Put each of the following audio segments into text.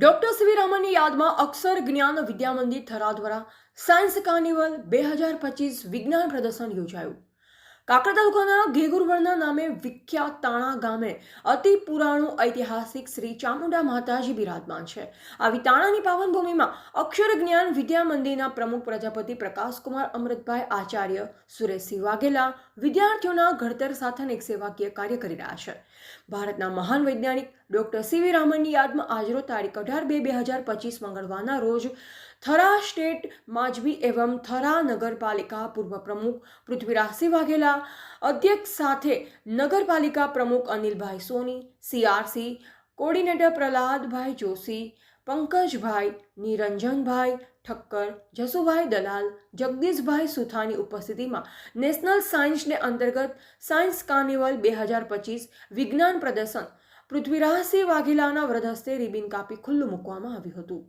Doctor સીવી રામનની યાદમાં અક્ષર જ્ઞાન વિદ્યા મંદિર થરા દ્વારા સાયન્સ કાર્નિવલ બે હજાર પચીસ વિજ્ઞાન પ્રદર્શન યોજાયું. કાકડ તાલુકાના ઘેગુરવડના નામે વિખ્યાત તાણા ગામે અતિ પુરાણું ઐતિહાસિક શ્રી ચામુંડા માતાજી બિરાજમાન છે. આવી તાણાની પાવન ભૂમિમાં અક્ષર જ્ઞાન વિદ્યા મંદિરના પ્રમુખ પ્રજાપતિ પ્રકાશકુમાર અમૃતભાઈ આચાર્ય સુરેશસિંહ વાઘેલા વિદ્યાર્થીઓના ઘડતર સાથે એક સેવાકીય કાર્ય કરી રહ્યા છે. ભારતના મહાન વૈજ્ઞાનિક ડોક્ટર સીવી રામનની યાદમાં આજરો તારીખ અઢાર બે બે હજાર પચીસ મંગળવારના રોજ થરા સ્ટેટ માજવી એવમ થરા નગરપાલિકા પૂર્વ પ્રમુખ પૃથ્વીરાજસિંહ વાઘેલા અધ્યક્ષ સાથે નગરપાલિકા પ્રમુખ અનિલભાઈ સોની, સીઆરસી કોર્ડિનેટર પ્રહલાદભાઈ જોશી, પંકજભાઈ નિરંજનભાઈ ઠક્કર, જસુભાઈ દલાલ, જગદીશભાઈ સુથાની ઉપસ્થિતિમાં નેશનલ સાયન્સ ડે અંતર્ગત સાયન્સ કાર્નિવલ બે હજાર પચીસ વિજ્ઞાન પ્રદર્શન પૃથ્વીરાજસિંહ વાઘેલાના વ્રત હસ્તે રિબિન કાપી ખુલ્લું મૂકવામાં આવ્યું હતું.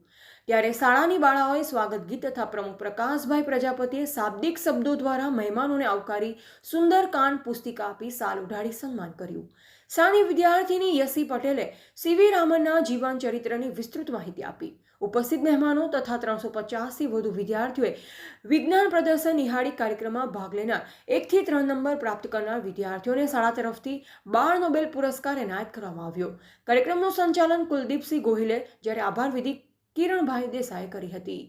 ત્યારે શાળાની બાળાઓએ સ્વાગત ગીત તથા પ્રમુખ પ્રકાશભાઈ પ્રજાપતિએ શાબ્દિક શબ્દો દ્વારા મહેમાનોને આવકારી સુંદર કાન પુસ્તિકા આપી સાલ ઉઢાડી સન્માન કર્યું. શાળાની વિદ્યાર્થીની યસી પટેલે સીવી રામનના જીવન ચરિત્રની વિસ્તૃત માહિતી આપી. ઉપસ્થિત મહેમાનો તથા ત્રણસો પચાસથી વધુ વિદ્યાર્થીઓએ વિજ્ઞાન પ્રદર્શન નિહાળી કાર્યક્રમમાં ભાગ લેનાર એકથી ત્રણ નંબર પ્રાપ્ત કરનાર વિદ્યાર્થીઓને શાળા તરફથી બાળ નોબેલ પુરસ્કાર એનાયત કરવામાં આવ્યો. કાર્યક્રમનું સંચાલન કુલદીપસિંહ ગોહિલે જ્યારે આભાર વિધિ કિરણભાઈ દેસાઈએ કરી હતી.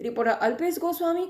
રિપોર્ટર અલ્પેશ ગોસ્વામી